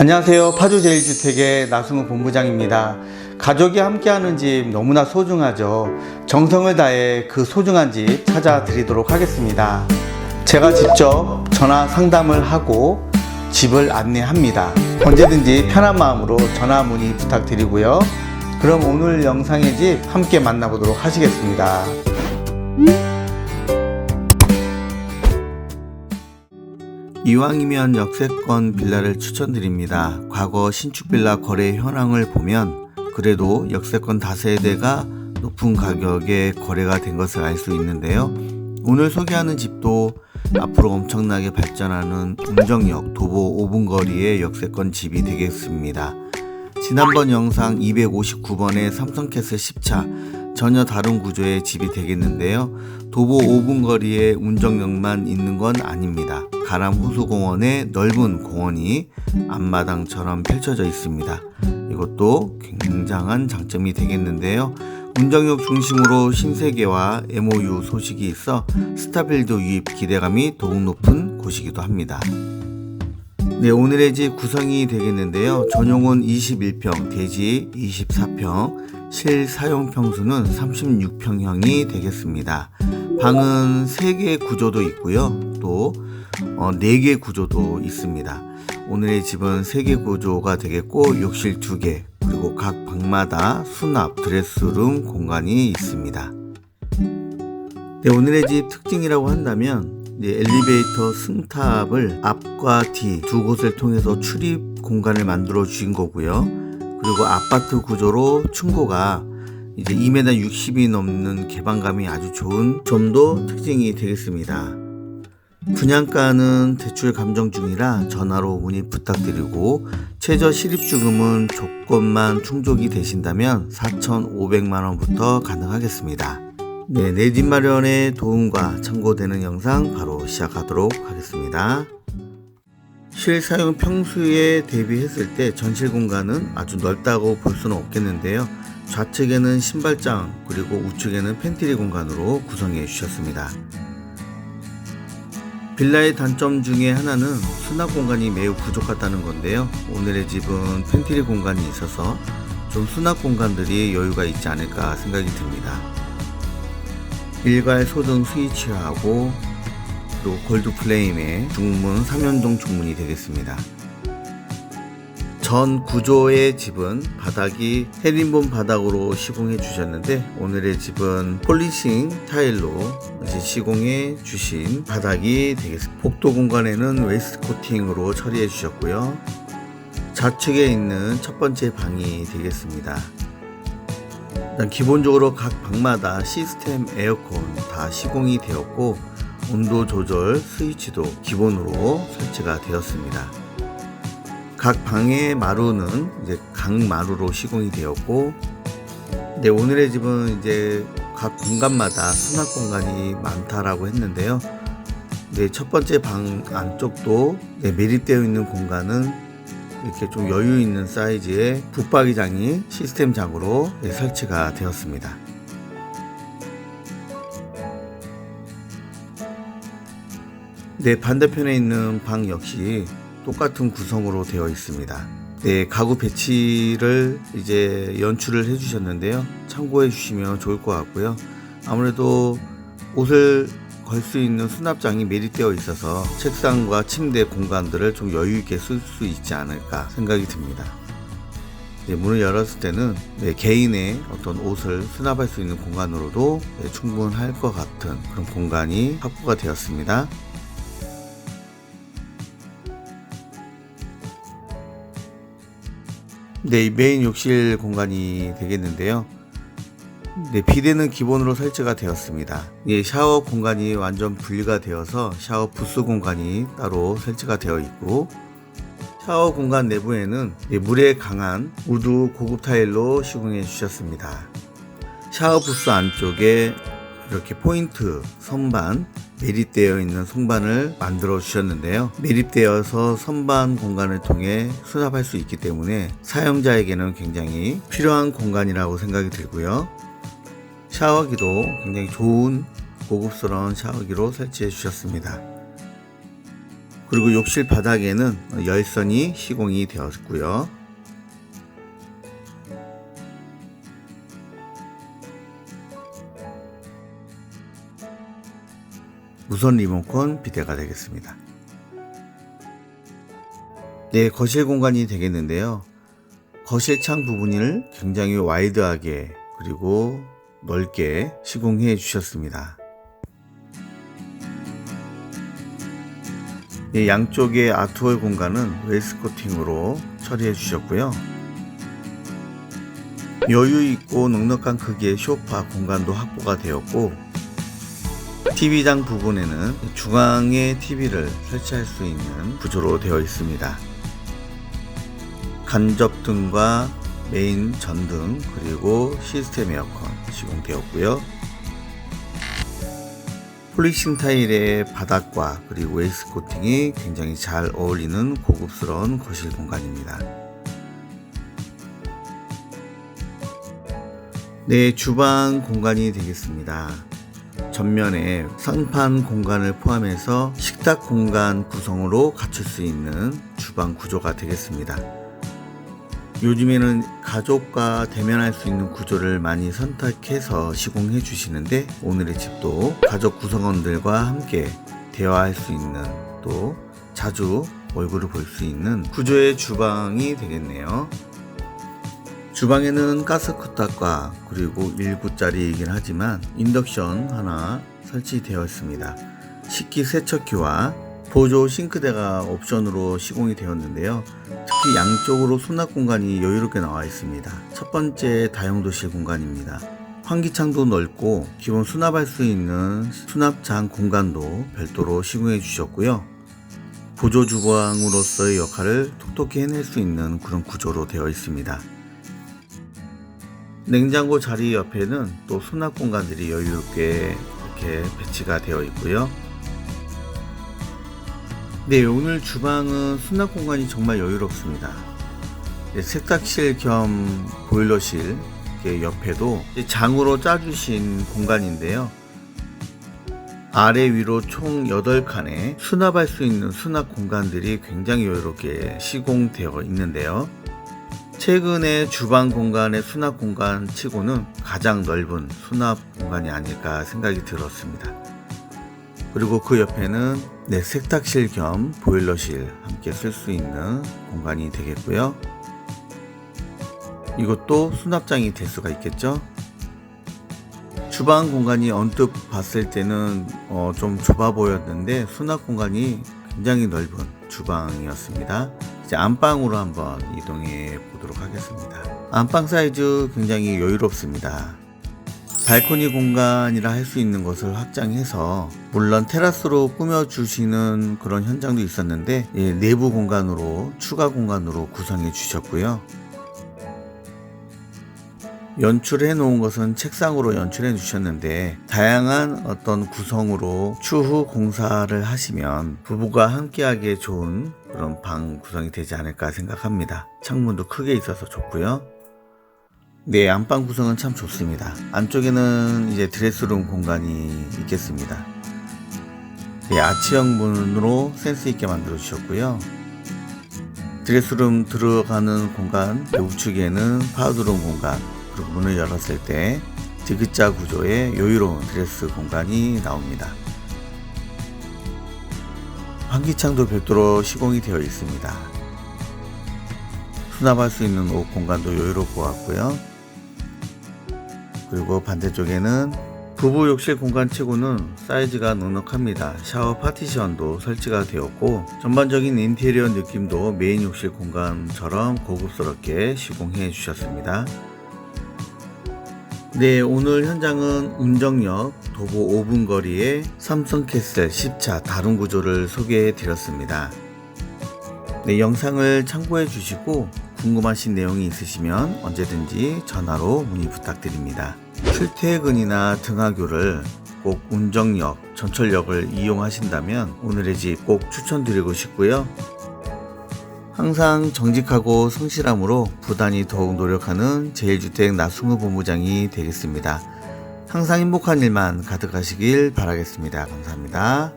안녕하세요. 파주제일주택의 나승우 본부장입니다. 가족이 함께하는 집 너무나 소중하죠. 정성을 다해 그 소중한 집 찾아드리도록 하겠습니다. 제가 직접 전화 상담을 하고 집을 안내합니다. 언제든지 편한 마음으로 전화 문의 부탁드리고요. 그럼 오늘 영상의 집 함께 만나보도록 하시겠습니다. 이왕이면 역세권 빌라를 추천드립니다. 과거 신축 빌라 거래 현황을 보면 그래도 역세권 다세대가 높은 가격에 거래가 된 것을 알 수 있는데요. 오늘 소개하는 집도 앞으로 엄청나게 발전하는 운정역 도보 5분 거리의 역세권 집이 되겠습니다. 지난번 영상 259번의 삼성캐슬 10차 전혀 다른 구조의 집이 되겠는데요. 도보 5분 거리에 운정역만 있는 건 아닙니다. 가람 호수공원에 넓은 공원이 앞마당처럼 펼쳐져 있습니다. 이것도 굉장한 장점이 되겠는데요. 운정역 중심으로 신세계와 MOU 소식이 있어 스타빌드 유입 기대감이 더욱 높은 곳이기도 합니다. 네, 오늘의 집 구성이 되겠는데요. 전용은 21평, 대지 24평, 실사용 평수는 36평형이 되겠습니다. 방은 3개 구조도 있고요. 또 어, 4개 구조도 있습니다. 오늘의 집은 3개 구조가 되겠고 욕실 2개, 그리고 각 방마다 수납, 드레스룸 공간이 있습니다. 네, 오늘의 집 특징이라고 한다면 엘리베이터 승탑을 앞과 뒤 두 곳을 통해서 출입 공간을 만들어 주신 거고요. 그리고 아파트 구조로 층고가 이제 2m 60이 넘는 개방감이 아주 좋은 점도 특징이 되겠습니다. 분양가는 대출 감정 중이라 전화로 문의 부탁드리고 최저 실입주금은 조건만 충족이 되신다면 4,500만 원부터 가능하겠습니다. 네, 내 집 마련에 도움과 참고되는 영상 바로 시작하도록 하겠습니다. 실 사용 평수에 대비했을 때 전실 공간은 아주 넓다고 볼 수는 없겠는데요. 좌측에는 신발장 그리고 우측에는 팬트리 공간으로 구성해 주셨습니다. 빌라의 단점 중에 하나는 수납 공간이 매우 부족하다는 건데요. 오늘의 집은 팬트리 공간이 있어서 좀 수납 공간들이 여유가 있지 않을까 생각이 듭니다. 일괄 소등 스위치하고 또 골드 플레임의 중문 3연동 중문이 되겠습니다. 전 구조의 집은 바닥이 헤린본 바닥으로 시공해 주셨는데 오늘의 집은 폴리싱 타일로 시공해 주신 바닥이 되겠습니다. 복도 공간에는 웨스트 코팅으로 처리해 주셨고요. 좌측에 있는 첫 번째 방이 되겠습니다. 기본적으로 각 방마다 시스템 에어컨 다 시공이 되었고 온도 조절 스위치도 기본으로 설치가 되었습니다. 각 방의 마루는 이제 각 마루로 시공이 되었고 네, 오늘의 집은 이제 각 공간마다 수납 공간이 많다라고 했는데요. 네, 첫 번째 방 안쪽도 네, 매립되어 있는 공간은 이렇게 좀 여유 있는 사이즈의 붙박이장이 시스템장으로 네, 설치가 되었습니다. 네, 반대편에 있는 방 역시 똑같은 구성으로 되어 있습니다. 네, 가구 배치를 이제 연출을 해 주셨는데요. 참고해 주시면 좋을 것 같고요. 아무래도 옷을 걸 수 있는 수납장이 매립되어 있어서 책상과 침대 공간들을 좀 여유 있게 쓸 수 있지 않을까 생각이 듭니다. 네, 문을 열었을 때는 네, 개인의 어떤 옷을 수납할 수 있는 공간으로도 네, 충분할 것 같은 그런 공간이 확보가 되었습니다. 네, 이 메인 욕실 공간이 되겠는데요. 네, 비대는 기본으로 설치가 되었습니다. 예, 샤워 공간이 완전 분리가 되어서 샤워 부스 공간이 따로 설치가 되어 있고 샤워 공간 내부에는 예, 물에 강한 우드 고급 타일로 시공해 주셨습니다. 샤워 부스 안쪽에 이렇게 포인트 선반 매립되어 있는 선반을 만들어 주셨는데요. 매립되어서 선반 공간을 통해 수납할 수 있기 때문에 사용자에게는 굉장히 필요한 공간이라고 생각이 들고요. 샤워기도 굉장히 좋은 고급스러운 샤워기로 설치해 주셨습니다. 그리고 욕실 바닥에는 열선이 시공이 되었고요. 무선 리모컨 비대가 되겠습니다. 네, 거실 공간이 되겠는데요. 거실 창 부분을 굉장히 와이드하게 그리고 넓게 시공해 주셨습니다. 네, 양쪽의 아트월 공간은 웨스코팅으로 처리해 주셨고요. 여유 있고 넉넉한 크기의 쇼파 공간도 확보가 되었고 TV장 부분에는 중앙에 TV를 설치할 수 있는 구조로 되어 있습니다. 간접등과 메인 전등 그리고 시스템 에어컨 시공되었고요. 폴리싱 타일의 바닥과 그리고 웨이스 코팅이 굉장히 잘 어울리는 고급스러운 거실 공간입니다. 네, 주방 공간이 되겠습니다. 전면에 상판 공간을 포함해서 식탁 공간 구성으로 갖출 수 있는 주방 구조가 되겠습니다. 요즘에는 가족과 대면할 수 있는 구조를 많이 선택해서 시공해 주시는데 오늘의 집도 가족 구성원들과 함께 대화할 수 있는 또 자주 얼굴을 볼 수 있는 구조의 주방이 되겠네요. 주방에는 가스 쿠탁과 그리고 1구짜리이긴 하지만 인덕션 하나 설치되어 있습니다. 식기 세척기와 보조 싱크대가 옵션으로 시공이 되었는데요. 특히 양쪽으로 수납 공간이 여유롭게 나와 있습니다. 첫 번째 다용도실 공간입니다. 환기창도 넓고 기본 수납할 수 있는 수납장 공간도 별도로 시공해 주셨고요. 보조 주방으로서의 역할을 톡톡히 해낼 수 있는 그런 구조로 되어 있습니다. 냉장고 자리 옆에는 또 수납 공간들이 여유롭게 이렇게 배치가 되어 있고요. 네, 오늘 주방은 수납 공간이 정말 여유롭습니다. 네, 세탁실 겸 보일러실 옆에도 장으로 짜주신 공간인데요. 아래 위로 총 8칸의 수납할 수 있는 수납 공간들이 굉장히 여유롭게 시공되어 있는데요. 최근에 주방 공간의 수납 공간 치고는 가장 넓은 수납 공간이 아닐까 생각이 들었습니다. 그리고 그 옆에는 네, 세탁실 겸 보일러실 함께 쓸 수 있는 공간이 되겠고요. 이것도 수납장이 될 수가 있겠죠. 주방 공간이 언뜻 봤을 때는 어, 좀 좁아 보였는데 수납 공간이 굉장히 넓은 주방이었습니다. 이제 안방으로 한번 이동해 보도록 하겠습니다. 안방 사이즈 굉장히 여유롭습니다. 발코니 공간이라 할 수 있는 것을 확장해서 물론 테라스로 꾸며주시는 그런 현장도 있었는데 예, 내부 공간으로 추가 공간으로 구성해 주셨고요. 연출해 놓은 것은 책상으로 연출해 주셨는데 다양한 어떤 구성으로 추후 공사를 하시면 부부가 함께하기에 좋은 그런 방 구성이 되지 않을까 생각합니다. 창문도 크게 있어서 좋고요. 네, 안방 구성은 참 좋습니다. 안쪽에는 이제 드레스룸 공간이 있겠습니다. 네, 아치형 문으로 센스 있게 만들어 주셨고요. 드레스룸 들어가는 공간 우측에는 파우더룸 공간 그리고 문을 열었을 때 디귿자 구조의 여유로운 드레스 공간이 나옵니다. 환기창도 별도로 시공이 되어 있습니다. 수납할 수 있는 옷 공간도 것 같고요. 그리고 반대쪽에는 부부 욕실 공간 치고는 사이즈가 넉넉합니다. 샤워 파티션도 설치가 되었고 전반적인 인테리어 느낌도 메인 욕실 공간처럼 고급스럽게 시공해 주셨습니다. 네, 오늘 현장은 운정역 도보 5분 거리의 삼성캐슬 10차 다른 구조를 소개해 드렸습니다. 네, 영상을 참고해 주시고 궁금하신 내용이 있으시면 언제든지 전화로 문의 부탁드립니다. 출퇴근이나 등하교를 꼭 운정역, 전철역을 이용하신다면 오늘의 집 꼭 추천드리고 싶고요. 항상 정직하고 성실함으로 부단히 더욱 노력하는 제일주택 나승우 본부장이 되겠습니다. 항상 행복한 일만 가득하시길 바라겠습니다. 감사합니다.